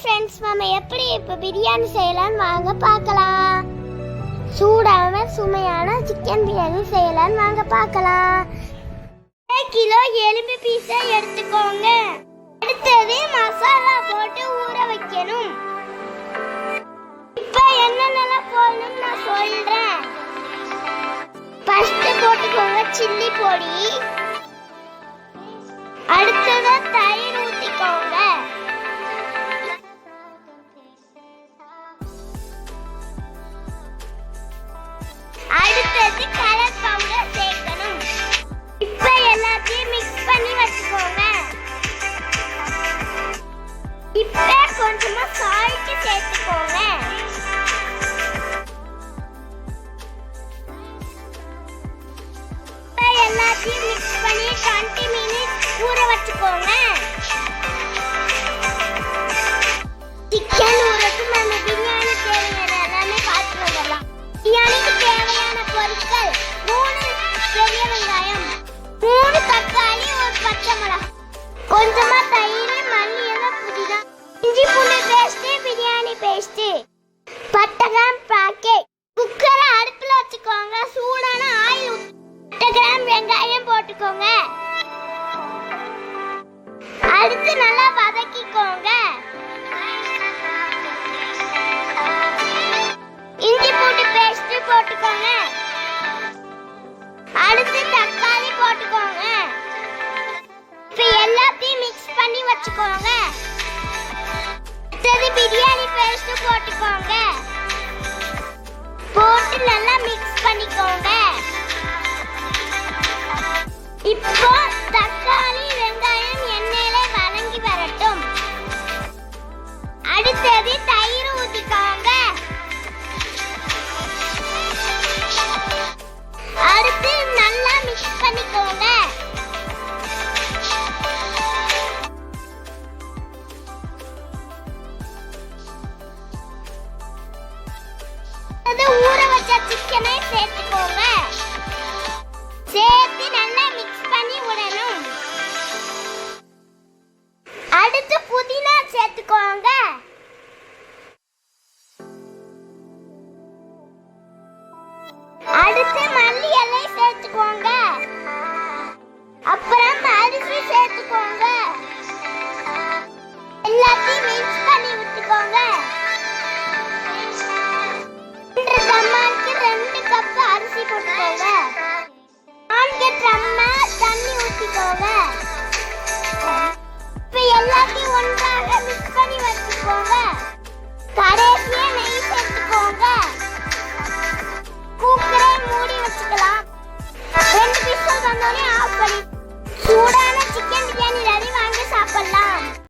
Friends நம்ம எப்படி இப்போ பிரியாணி செய்யலாம்னு வாங்க பார்க்கலாம். சூடான சுமையான சிக்கன் பிரியாணி செய்யலான்னு வாங்க பார்க்கலாம். அரை கிலோ எலும்பு பீஸை எடுத்துக்கோங்க. அடுத்தது மசாலா போட்டு ஊற வைக்கணும். இப்போ என்னென்னலாம் போடணும்னு நான் சொல்கிறேன் ஃபஸ்ட்டு போட்டுக்கோங்க சில்லி பொடி. அடுத்தது அடுத்தது கலர் பவுடர் சேர்க்கணும். இப்ப எல்லாத்தையும் மிக்ஸ் பண்ணி வச்சுக்கோங்க. இப்ப கொஞ்சமா சால்ட் சேர்த்துக்கோங்க. பேஸ்ட் பட்டை கிராம் பாக்கெட் குக்கரை அடுப்புல வச்சுக்கோங்க. சூடான ஆயில் பட்டை கிராம் வெங்காயம் போட்டுக்கோங்க. அடுத்து நல்லா வதக்கிக்கோங்க. இஞ்சி பூண்டு பேஸ்ட் போட்டுக்கோங்க. அடுத்து தக்காளி போட்டுக்கோங்க. இப்ப எல்லாத்தையும் மிக்ஸ் பண்ணி வச்சுக்கோங்க. பிரியாணி பேஸ்ட் போட்டுக்கோங்க. போட்டு நல்லா மிக்ஸ் பண்ணிக்கோங்க. இப்போ ஊற வச்ச சிக்கனை சேர்த்துக்கோங்க. சேர்த்து நல்லா மிக்ஸ் பண்ணி விடணும். அடுத்து புதினா சேர்த்துக்கோங்க. அடுத்து மல்லி இலை சேர்த்துக்கோங்க. அப்புறம் அரிசி சேர்த்துக்கோங்க. எல்லாத்தையும் மிக்ஸ் பண்ணி விட்டுக்கோங்க. ஊத்திக்கோங்க இப்ப எல்லாத்தையும் ஒன்றாக மிக்ஸ் பண்ணி வச்சுக்கோங்க. கடைசியா நெய் சேர்த்துக்கோங்க. குக்கரை மூடி வச்சுக்கலாம். ரெண்டு பீஸ் வந்தோடனே ஆஃப் பண்ணி சூடான சிக்கன் பிரியாணி ரெடி வாங்கி சாப்பிடலாம்.